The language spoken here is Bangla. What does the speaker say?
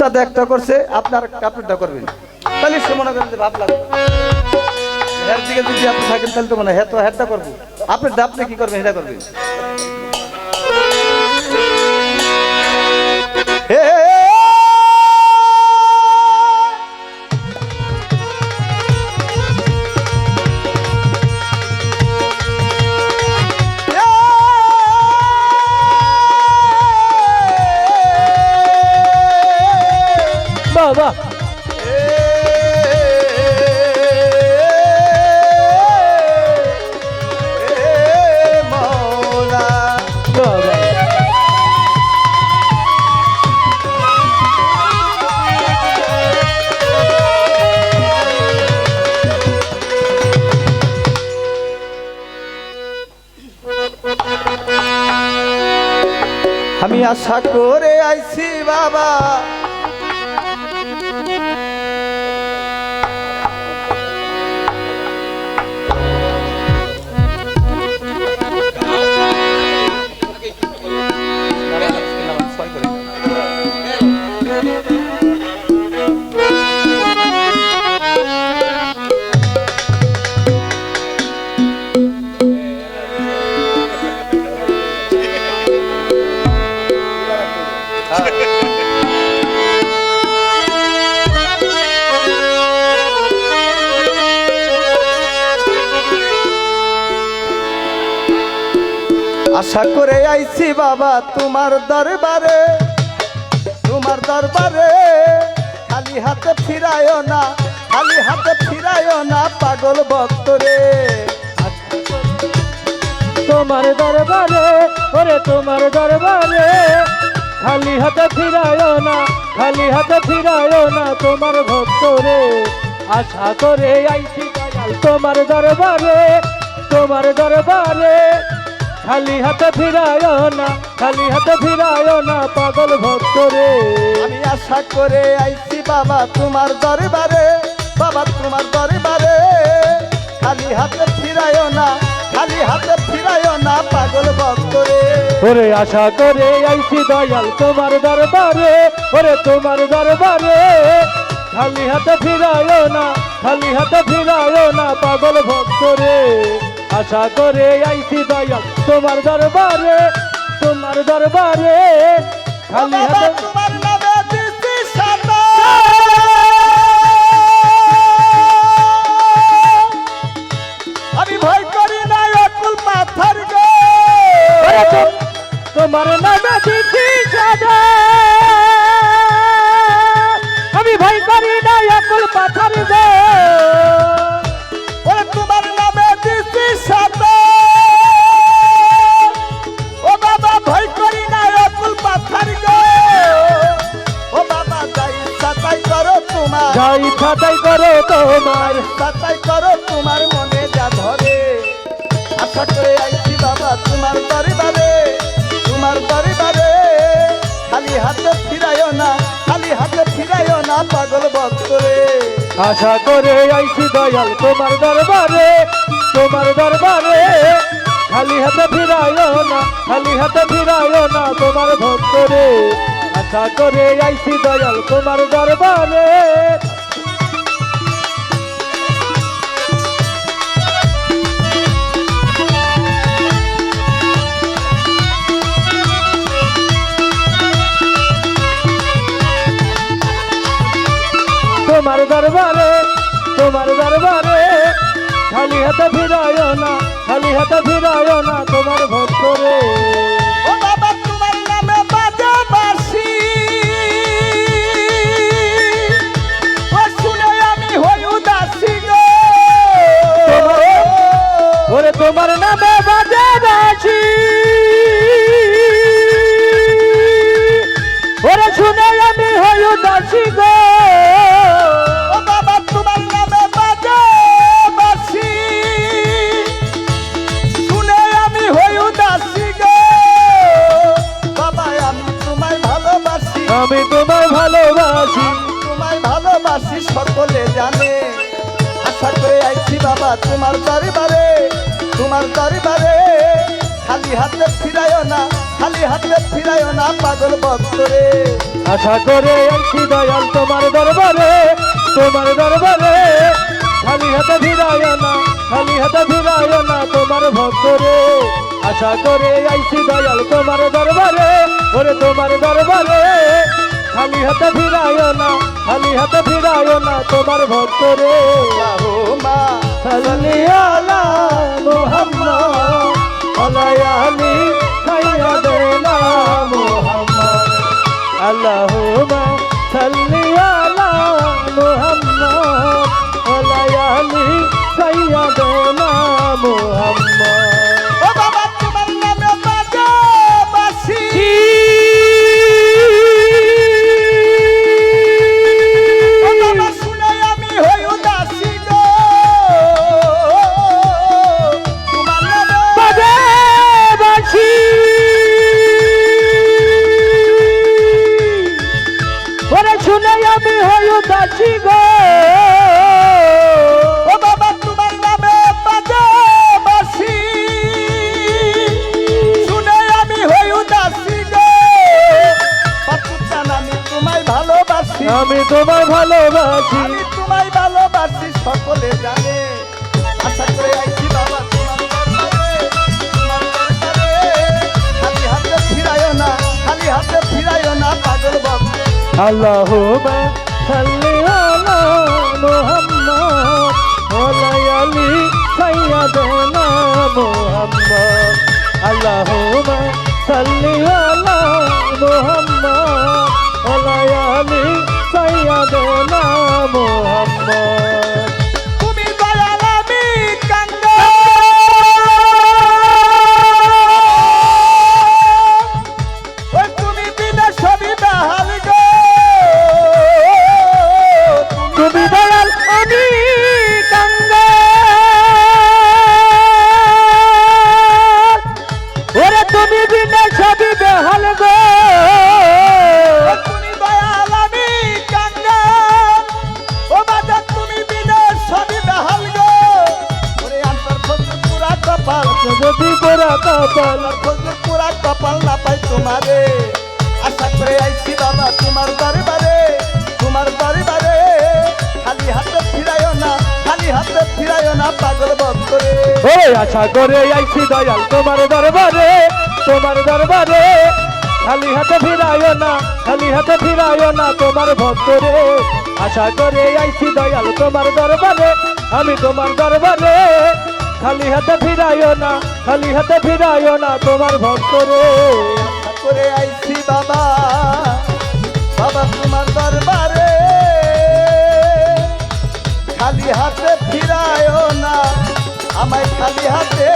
উস্তাদ একটা করছে, আপনার কাপড়টা করবেন। তাহলে সে মনে করেন যে ভাব লাগবে। হ্যার দিকে যদি আপনি থাকেন, তাহলে তো মনে হয় হ্যাঁ তো হ্যাঁটা করব। আপনি আপনি কি করবেন এটা করবেন। হে আমি আশা করে আইছি বাবা। আশা করে আইছি বাবা তোমার দরবারে তোমার দরবারে। খালি হাতে ফিরায় না, খালি হাতে ফিরায় না পাগল ভক্তরে। তোমার দরবারে, ওরে তোমার দরবারে। খালি হাতে ফিরায়ও না, খালি হাতে ফিরায়ও না তোমার ভক্ত রে আশা করে আইছি তোমার দরবারে তোমার দরবারে। খালি হাতে ফিরায়ও না, খালি হাতে ফিরায়ও না পাগল ভক্ত রে আমি আশা করে আইছি বাবা তোমার দরবারে, বাবা তোমার দরবারে। খালি হাতে ফিরায় না খালি হাতে ফিরায় না পাগল ভক্তরে। ওরে আশা করে আইছি দয়াল তোমার দরবারে ওরে তোমার দরবারে। খালি হাতে ফিরায়ও না খালি হাতে ফিরায়ও না পাগল ভক্তরে। আশা করে আইছি দয়াল তোমার দরবারে তোমার দরবারে। খালি হাতে যা করো তোমার সাতাই করো তোমার মনে যা ধরে। আশা করে আইছি বাবা তোমার দরবারে তোমার দরবারে খালি হাতে ফিরায় না, খালি হাতে ফিরায় না পাগল ভক্তরে আশা করে আইছি দয়াল তোমার দরবারে তোমার দরবারে। খালি হাতে ফিরাইও না, খালি হাতে ফিরাইও না তোমার ভক্তরে। আশা করে আইছি দয়াল তোমার দরবারে। তোমার দরবারে তোমার দরবারে। খালি হাতে ফিরাইও না খালি হাতে ফিরাইও না তোমার ভক্তরে। ও বাবা তোমার নামে বাজা বাসি ও শুনে আমি হই উদাসী গো। ওরে তোমার নামে বাজে বাসি ওরে শুনে আমি হই উদাসী গো। আমি তোমায় ভালোবাসি। তোমায় ভালোবাসি সকলে জানে। আশা করে আইছি বাবা তোমার দরবারে। তোমার দরবারে। খালি হাতে ফিরায় না খালি হাতে ফিরায় না পাগল ভক্তরে। আশা করে আইছি দয়াল তোমার দরবারে তোমার দরবারে। খালি হাতে ফিরায় না খালি হাতে ফিরায় না তোমার ভক্তরে। আশা করে আইছি দয়াল তোমার দরবারে ওরে তোমার দরবারে। খালি হাতে ফিরায় না খালি হাতে ফিরায় না তোমার ভক্তরে। আল্লাহুম্মা সাল্লি আলা মুহাম্মদ আলায়ালি সাইয়্যিদানা মুহাম্মদ। আল্লাহুম্মা সাল্লি আলা বাবু আল্লাহুম্মা সাল্লি আলা মুহাম্মদ ওয়া আলি সাইয়্যিদানা মুহাম্মদ। আল্লাহুম্মা সাল্লি আলা মুহাম্মদ ওয়া আলি সাইয়্যিদানা মুহাম্মদ। তোমার দরবারে তোমার দরবারে। খালি হাতে ফিরায়ও না খালি হাতে ফিরায়ও না পাগল ভক্তরে ও আশা করে আইছি দয়াল তোমার দরবারে তোমার দরবারে। খালি হাতে ফিরায় না খালি হাতে ফিরায় না তোমার ভক্তরে আশা করে আইছি দয়াল তোমার দরবারে আমি তোমার দরবারে। খালি হাতে ফিরায় না খালি হাতে ফিরায় না তোমার ভক্তরে আশা করে আইছি বাবা। বাবা তোমার দরবারে। খালি হাতে ফিরায় না আমায় খালি হাতে